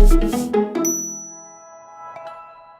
Thank you.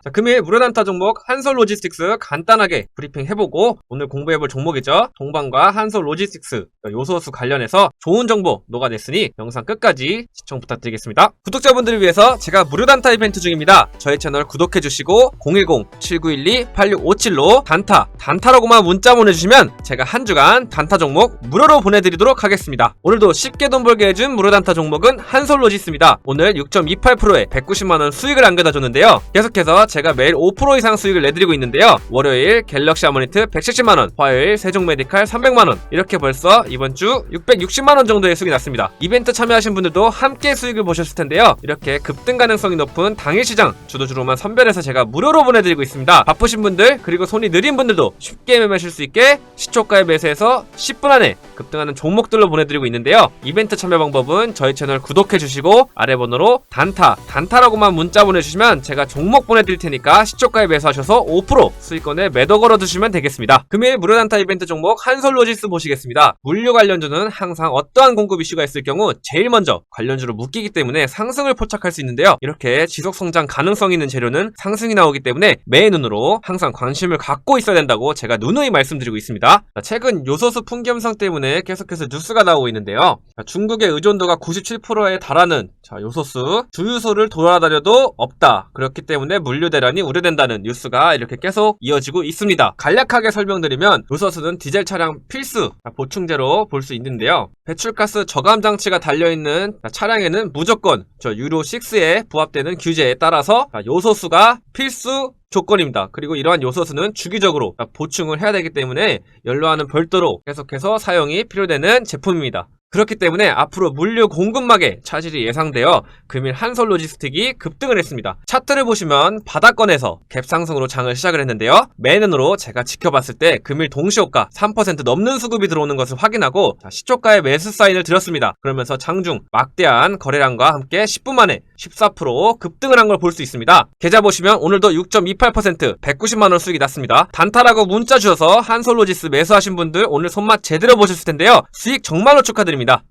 자, 금일 무료단타 종목 한솔 로지스틱스 간단하게 브리핑 해보고 오늘 공부해볼 종목이죠. 동방과 한솔 로지스틱스 요소수 관련해서 좋은 정보 녹아냈으니 영상 끝까지 시청 부탁드리겠습니다. 구독자분들을 위해서 제가 무료단타 이벤트 중입니다. 저희 채널 구독해주시고 010-7912-8657로 단타, 단타라고만 문자 보내주시면 제가 한 주간 단타 종목 무료로 보내드리도록 하겠습니다. 오늘도 쉽게 돈 벌게 해준 무료단타 종목은 한솔 로지스입니다. 오늘 6.28%에 190만원 수익을 안겨다 줬는데요. 계속해서 제가 매일 5% 이상 수익을 내드리고 있는데요. 월요일 갤럭시 아모니트 170만원, 화요일 세종 메디칼 300만원, 이렇게 벌써 이번 주 660만원 정도의 수익이 났습니다. 이벤트 참여하신 분들도 함께 수익을 보셨을 텐데요. 이렇게 급등 가능성이 높은 당일 시장 주도주로만 선별해서 제가 무료로 보내드리고 있습니다. 바쁘신 분들 그리고 손이 느린 분들도 쉽게 매매하실 수 있게 시초가에 매수해서 10분 안에 급등하는 종목들로 보내드리고 있는데요. 이벤트 참여 방법은 저희 채널 구독해주시고 아래 번호로 단타, 단타라고만 문자 보내주시면 제가 종목 보내드릴 테니까 시초가에 매수하셔서 5% 수익권에 매도 걸어 두시면 되겠습니다. 금일 무료 단타 이벤트 종목 한솔로지스 보시겠습니다. 물류 관련주는 항상 어떠한 공급 이슈가 있을 경우 제일 먼저 관련주로 묶이기 때문에 상승을 포착할 수 있는데요. 이렇게 지속 성장 가능성 있는 재료는 상승이 나오기 때문에 매의 눈으로 항상 관심을 갖고 있어야 된다고 제가 누누이 말씀드리고 있습니다. 자, 최근 요소수 풍기현상 때문에 계속해서 뉴스가 나오고 있는데요. 자, 중국의 의존도가 97%에 달하는 자, 요소수 주유소를 돌아다녀도 없다. 그렇기 때문에 물류 대란이 우려된다는 뉴스가 이렇게 계속 이어지고 있습니다. 간략하게 설명드리면 요소수는 디젤 차량 필수 보충제로 볼 수 있는데요. 배출가스 저감 장치가 달려있는 차량에는 무조건 저 유로 6에 부합되는 규제에 따라서 요소수가 필수 조건입니다. 그리고 이러한 요소수는 주기적으로 보충을 해야 되기 때문에 연료와는 별도로 계속해서 사용이 필요되는 제품입니다. 그렇기 때문에 앞으로 물류 공급망에 차질이 예상되어 금일 한솔 로지스틱이 급등을 했습니다. 차트를 보시면 바닥권에서 갭상승으로 장을 시작을 했는데요. 매는으로 제가 지켜봤을 때 금일 동시호가 3% 넘는 수급이 들어오는 것을 확인하고 시초가의 매수 사인을 드렸습니다. 그러면서 장중 막대한 거래량과 함께 10분 만에 14% 급등을 한 걸 볼 수 있습니다. 계좌 보시면 오늘도 6.28% 190만원 수익이 났습니다. 단타라고 문자 주셔서 한솔로지스 매수하신 분들 오늘 손맛 제대로 보셨을 텐데요. 수익 정말로 축하드립니다.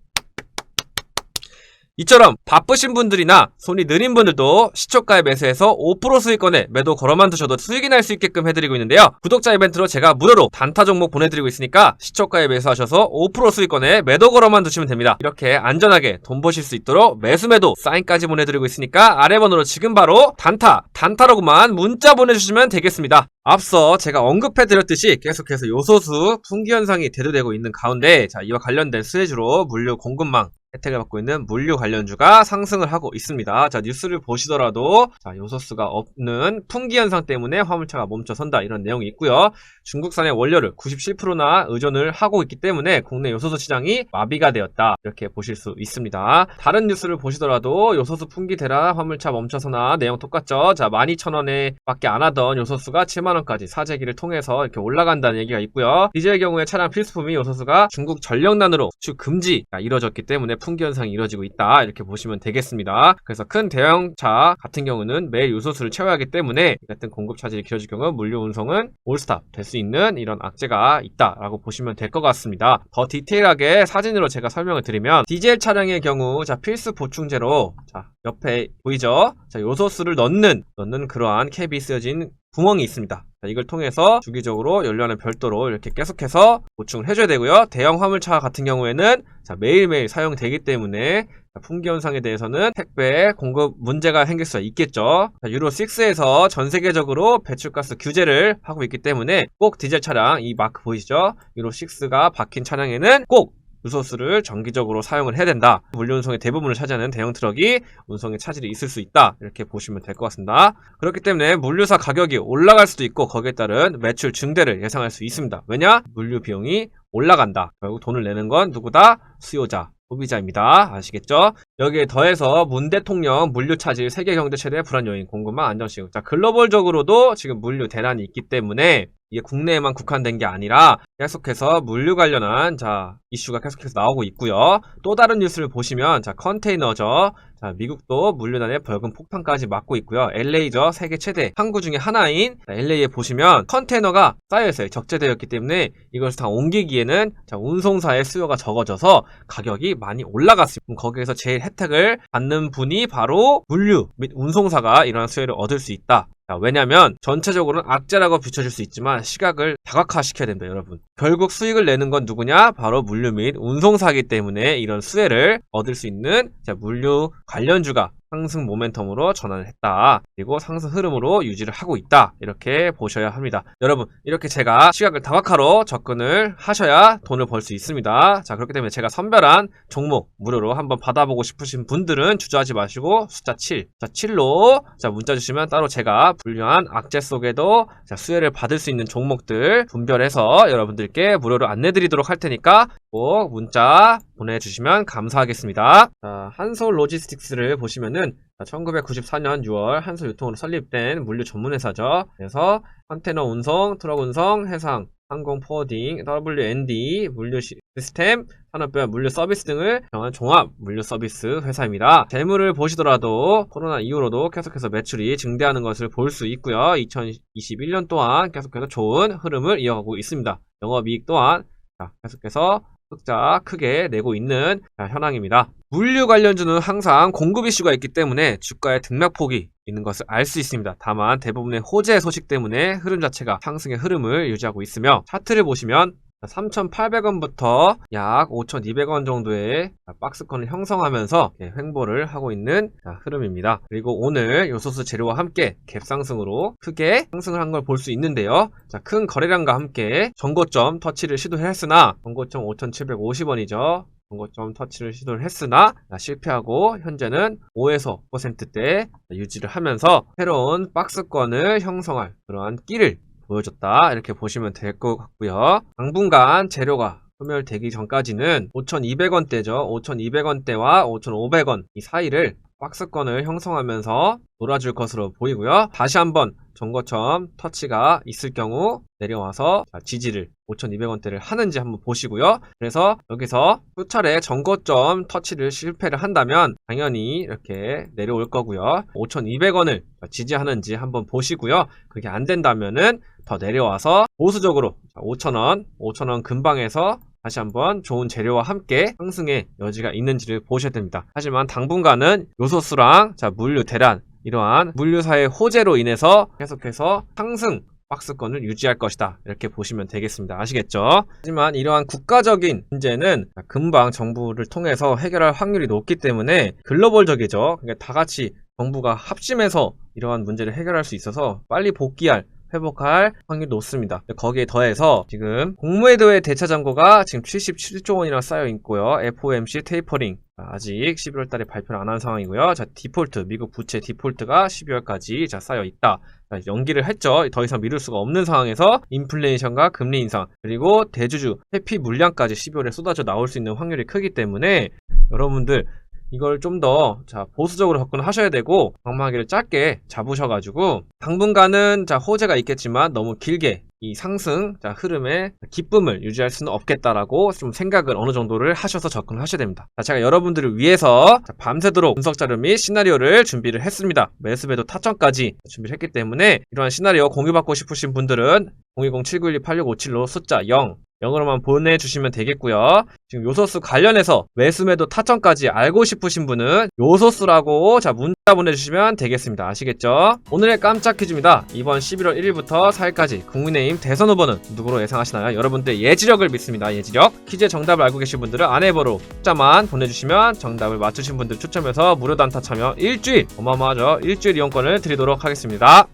이처럼 바쁘신 분들이나 손이 느린 분들도 시초가에 매수해서 5% 수익권에 매도 걸어만 두셔도 수익이 날 수 있게끔 해드리고 있는데요. 구독자 이벤트로 제가 무료로 단타 종목 보내드리고 있으니까 시초가에 매수하셔서 5% 수익권에 매도 걸어만 두시면 됩니다. 이렇게 안전하게 돈 버실 수 있도록 매수 매도 사인까지 보내드리고 있으니까 아래 번호로 지금 바로 단타, 단타라고만 문자 보내주시면 되겠습니다. 앞서 제가 언급해드렸듯이 계속해서 요소수 풍기 현상이 대두되고 있는 가운데 자 이와 관련된 수혜주로 물류 공급망 혜택을 받고 있는 물류 관련주가 상승을 하고 있습니다. 자, 뉴스를 보시더라도 자, 요소수가 없는 풍기 현상 때문에 화물차가 멈춰 선다 이런 내용이 있고요. 중국산의 원료를 97%나 의존을 하고 있기 때문에 국내 요소수 시장이 마비가 되었다. 이렇게 보실 수 있습니다. 다른 뉴스를 보시더라도 요소수 풍기 대라 화물차 멈춰서나 내용 똑같죠. 자, 12,000원에 밖에 안 하던 요소수가 7만원까지 사재기를 통해서 이렇게 올라간다는 얘기가 있고요. 디젤 경우에 차량 필수품이 요소수가 중국 전력난으로 수출 금지가 이뤄졌기 때문에 풍기 현상이 이뤄지고 있다. 이렇게 보시면 되겠습니다. 그래서 큰 대형차 같은 경우는 매일 요소수를 채워야 하기 때문에 이 같은 공급 차질이 길어질 경우 물류 운송은 올스탑 될 수 있는 이런 악재가 있다라고 보시면 될 것 같습니다. 더 디테일하게 사진으로 제가 설명을 드리면 디젤 차량의 경우 자 필수 보충제로 자 옆에 보이죠? 자 요소수를 넣는 넣는 그러한 캡이 쓰여진 구멍이 있습니다. 자, 이걸 통해서 주기적으로 연료하는 별도로 이렇게 계속해서 보충을 해줘야 되고요. 대형 화물차 같은 경우에는 자, 매일매일 사용되기 때문에 풍기 현상에 대해서는 택배 공급 문제가 생길 수 있겠죠. 자, 유로 6에서 전 세계적으로 배출가스 규제를 하고 있기 때문에 꼭 디젤 차량 이 마크 보이시죠? 유로 6가 박힌 차량에는 꼭 유소수를 정기적으로 사용을 해야 된다. 물류 운송의 대부분을 차지하는 대형 트럭이 운송에 차질이 있을 수 있다. 이렇게 보시면 될 것 같습니다. 그렇기 때문에 물류사 가격이 올라갈 수도 있고 거기에 따른 매출 증대를 예상할 수 있습니다. 왜냐? 물류 비용이 올라간다. 결국 돈을 내는 건 누구다? 수요자. 소비자입니다. 아시겠죠? 여기에 더해서 문 대통령 물류 차질 세계 경제 최대 불안 요인 공급망 안정식. 자, 글로벌적으로도 지금 물류 대란이 있기 때문에 이게 국내에만 국한된 게 아니라 계속해서 물류 관련한 자 이슈가 계속해서 나오고 있고요. 또 다른 뉴스를 보시면 자 컨테이너죠. 자 미국도 물류난의 벌금 폭탄까지 맞고 있고요. LA죠 세계 최대 항구 중에 하나인 자, LA에 보시면 컨테이너가 쌓여 있어요. 적재되었기 때문에 이것을 다 옮기기에는 자 운송사의 수요가 적어져서 가격이 많이 올라갔습니다. 거기에서 제일 혜택을 받는 분이 바로 물류 및 운송사가 이러한 수혜를 얻을 수 있다. 자, 왜냐면 전체적으로는 악재라고 비춰질 수 있지만 시각을 다각화시켜야 된다, 여러분. 결국 수익을 내는 건 누구냐? 바로 물류 및 운송사기 때문에 이런 수혜를 얻을 수 있는 자, 물류 관련주가 상승 모멘텀으로 전환을 했다. 그리고 상승 흐름으로 유지를 하고 있다. 이렇게 보셔야 합니다. 여러분, 이렇게 제가 시각을 다각화로 접근을 하셔야 돈을 벌 수 있습니다. 자, 그렇기 때문에 제가 선별한 종목 무료로 한번 받아보고 싶으신 분들은 주저하지 마시고 숫자 7. 자, 7로 자, 문자 주시면 따로 제가 분류한 악재 속에도 자, 수혜를 받을 수 있는 종목들 분별해서 여러분들께 무료로 안내 드리도록 할 테니까 꼭 문자 보내주시면 감사하겠습니다. 자, 한솔 로지스틱스를 보시면은 1994년 6월 한솔 유통으로 설립된 물류 전문 회사죠. 그래서 컨테너 운송, 트럭 운송, 해상, 항공 포워딩, WND, 물류 시- 시스템, 산업별 물류 서비스 등을 병한 종합 물류 서비스 회사입니다. 재무를 보시더라도 코로나 이후로도 계속해서 매출이 증대하는 것을 볼 수 있고요. 2021년 또한 계속해서 좋은 흐름을 이어가고 있습니다. 영업이익 또한 자, 계속해서 흑자 크게 내고 있는 자, 현황입니다. 물류 관련주는 항상 공급 이슈가 있기 때문에 주가의 등락폭이 있는 것을 알 수 있습니다. 다만 대부분의 호재 소식 때문에 흐름 자체가 상승의 흐름을 유지하고 있으며 차트를 보시면 3,800원부터 약 5,200원 정도의 박스권을 형성하면서 이렇게 횡보를 하고 있는 자, 흐름입니다. 그리고 오늘 요소수 재료와 함께 갭상승으로 크게 상승을 한 걸 볼 수 있는데요. 자, 큰 거래량과 함께 전고점 터치를 시도했으나 전고점 5,750원이죠. 전고점 터치를 시도를 했으나 실패하고 현재는 5에서 5%대 유지를 하면서 새로운 박스권을 형성할 그러한 끼를 보여줬다 이렇게 보시면 될 것 같고요 당분간 재료가 소멸되기 전까지는 5,200원대죠 5,200원대와 5,500원 이 사이를 박스권을 형성하면서 놀아줄 것으로 보이고요 다시 한번 전거점 터치가 있을 경우 내려와서 자, 지지를 5,200원대를 하는지 한번 보시고요. 그래서 여기서 수차례 전거점 터치를 실패를 한다면 당연히 이렇게 내려올 거고요. 5,200원을 지지하는지 한번 보시고요. 그게 안 된다면은 더 내려와서 보수적으로 5,000원, 5,000원 근방에서 다시 한번 좋은 재료와 함께 상승의 여지가 있는지를 보셔야 됩니다. 하지만 당분간은 요소수랑 자 물류 대란 이러한 물류사의 호재로 인해서 계속해서 상승 박스권을 유지할 것이다. 이렇게 보시면 되겠습니다. 아시겠죠? 하지만 이러한 국가적인 문제는 금방 정부를 통해서 해결할 확률이 높기 때문에 글로벌적이죠. 그러니까 다 같이 정부가 합심해서 이러한 문제를 해결할 수 있어서 빨리 복귀할 회복할 확률이 높습니다. 거기에 더해서 지금 공무회도의 대차 잔고가 지금 77조 원이나 쌓여 있고요. FOMC 테이퍼링 아직 11월 달에 발표를 안 한 상황이고요. 자, 디폴트, 미국 부채 디폴트가 12월까지 자, 쌓여 있다. 자, 연기를 했죠. 더 이상 미룰 수가 없는 상황에서 인플레이션과 금리 인상, 그리고 대주주 회피 물량까지 12월에 쏟아져 나올 수 있는 확률이 크기 때문에 여러분들 이걸 좀더 보수적으로 접근하셔야 되고 방망이를 짧게 잡으셔가지고 당분간은 자 호재가 있겠지만 너무 길게 이 상승 자 흐름의 기쁨을 유지할 수는 없겠다라고 좀 생각을 어느 정도를 하셔서 접근하셔야 됩니다. 자, 제가 여러분들을 위해서 자, 밤새도록 분석 자료 및 시나리오를 준비를 했습니다. 매수매도 타점까지 준비를 했기 때문에 이러한 시나리오 공유받고 싶으신 분들은 010-7912-8657로 숫자 0 영어로만 보내주시면 되겠고요. 지금 요소수 관련해서 매수매도 타점까지 알고 싶으신 분은 요소수라고 자 문자 보내주시면 되겠습니다. 아시겠죠? 오늘의 깜짝 퀴즈입니다. 이번 11월 1일부터 4일까지 국민의힘 대선 후보는 누구로 예상하시나요? 여러분들 예지력을 믿습니다. 예지력. 퀴즈의 정답을 알고 계신 분들은 아내번호 숫자만 보내주시면 정답을 맞추신 분들 추첨해서 무료 단타 참여 일주일 어마어마하죠. 일주일 이용권을 드리도록 하겠습니다.